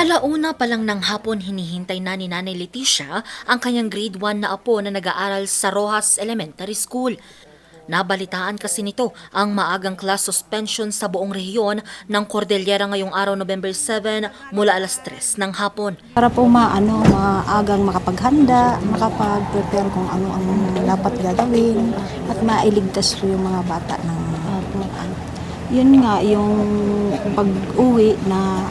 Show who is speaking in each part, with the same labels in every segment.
Speaker 1: Alauna pa lang ng hapon hinihintay na ni Nanay Leticia ang kanyang grade 1 na apo na nag-aaral sa Rojas Elementary School. Nabalitaan kasi nito ang maagang class suspension sa buong rehiyon ng Cordillera ngayong araw November 7 mula alas 3 ng hapon.
Speaker 2: Para po maano, maagang makapaghanda, makapag-prepare kung ano ang dapat gagawin at mailigtas po yung mga bata ng ano. Yun nga, yung pag-uwi na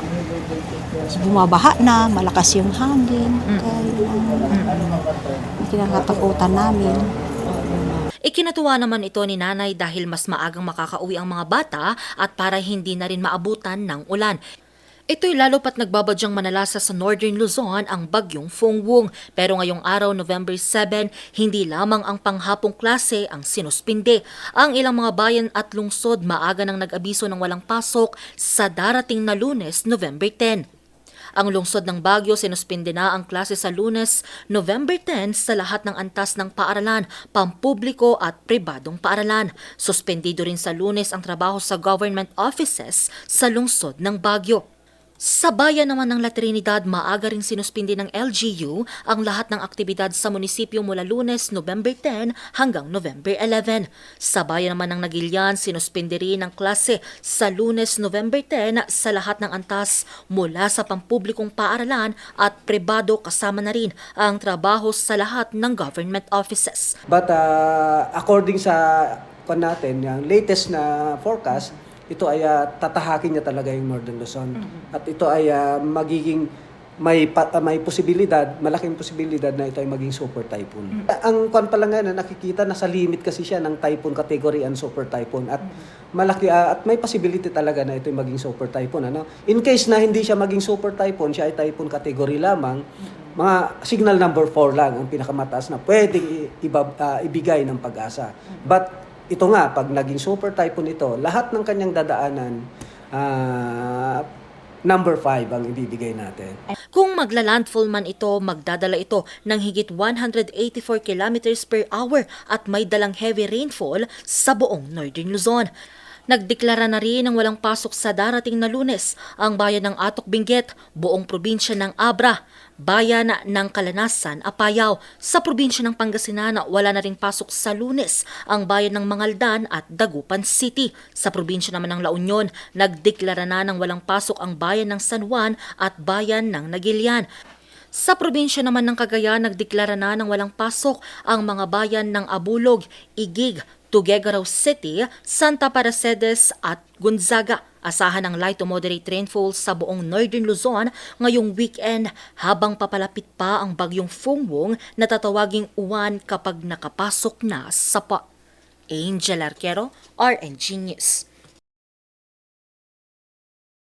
Speaker 2: bumabaha na, malakas yung hangin, kaya yun ang kinakatakutan namin.
Speaker 1: Ikinatuwa naman ito ni nanay dahil mas maagang makakauwi ang mga bata at para hindi na rin maabutan ng ulan. Ito'y lalo pat nagbabadyang manalasa sa Northern Luzon ang bagyong Fongwong. Pero ngayong araw, November 7, hindi lamang ang panghapong klase ang sinuspinde. Ang ilang mga bayan at lungsod maaga nang nag-abiso ng walang pasok sa darating na lunes, November 10. Ang lungsod ng Baguio sinuspinde na ang klase sa lunes, November 10 sa lahat ng antas ng paaralan, pampubliko at pribadong paaralan. Suspendido rin sa lunes ang trabaho sa government offices sa lungsod ng Baguio. Sa bayan naman ng La Trinidad, maaga ring sinuspindi ng LGU ang lahat ng aktibidad sa munisipyo mula lunes, November 10 hanggang November 11. Sa bayan naman ng Nagilian, sinuspindi rin ang klase sa lunes, November 10 sa lahat ng antas mula sa pampublikong paaralan at pribado kasama na rin ang trabaho sa lahat ng government offices.
Speaker 3: But uh, according sa natin, yung latest na forecast, ito ay uh, tatahakin niya talaga yung Northern Luzon. At ito ay uh, magiging may pa- uh, may posibilidad, malaking posibilidad na ito ay maging super typhoon. Ang kwan pa lang na nakikita nasa limit kasi siya ng typhoon category and super typhoon at malaki uh, at may possibility talaga na ito ay maging super typhoon ano. In case na hindi siya maging super typhoon, siya ay typhoon category lamang, mga signal number 4 lang ang pinakamataas na pwedeng iba- ah, ibigay ng pag-asa. But ito nga, pag naging super typhoon ito, lahat ng kanyang dadaanan, ah, number 5 ang ibibigay natin.
Speaker 1: Kung magla-landfall man ito, magdadala ito ng higit 184 kilometers per hour at may dalang heavy rainfall sa buong Northern Luzon. Nagdeklara na rin ng walang pasok sa darating na lunes ang bayan ng Atok Benguet, buong probinsya ng Abra, bayan ng Kalanasan, Apayao. Sa probinsya ng Pangasinan, wala na rin pasok sa lunes ang bayan ng Mangaldan at Dagupan City. Sa probinsya naman ng La Union, nagdeklara na ng walang pasok ang bayan ng San Juan at bayan ng Nagilian. Sa probinsya naman ng Cagayan, nagdeklara na ng walang pasok ang mga bayan ng Abulog, Igig, Tuguegarao City, Santa Paracedes at Gonzaga. Asahan ng light to moderate rainfall sa buong Northern Luzon ngayong weekend habang papalapit pa ang bagyong Fungwong na tatawaging uwan kapag nakapasok na sa pa. Angel Arquero, RNG News.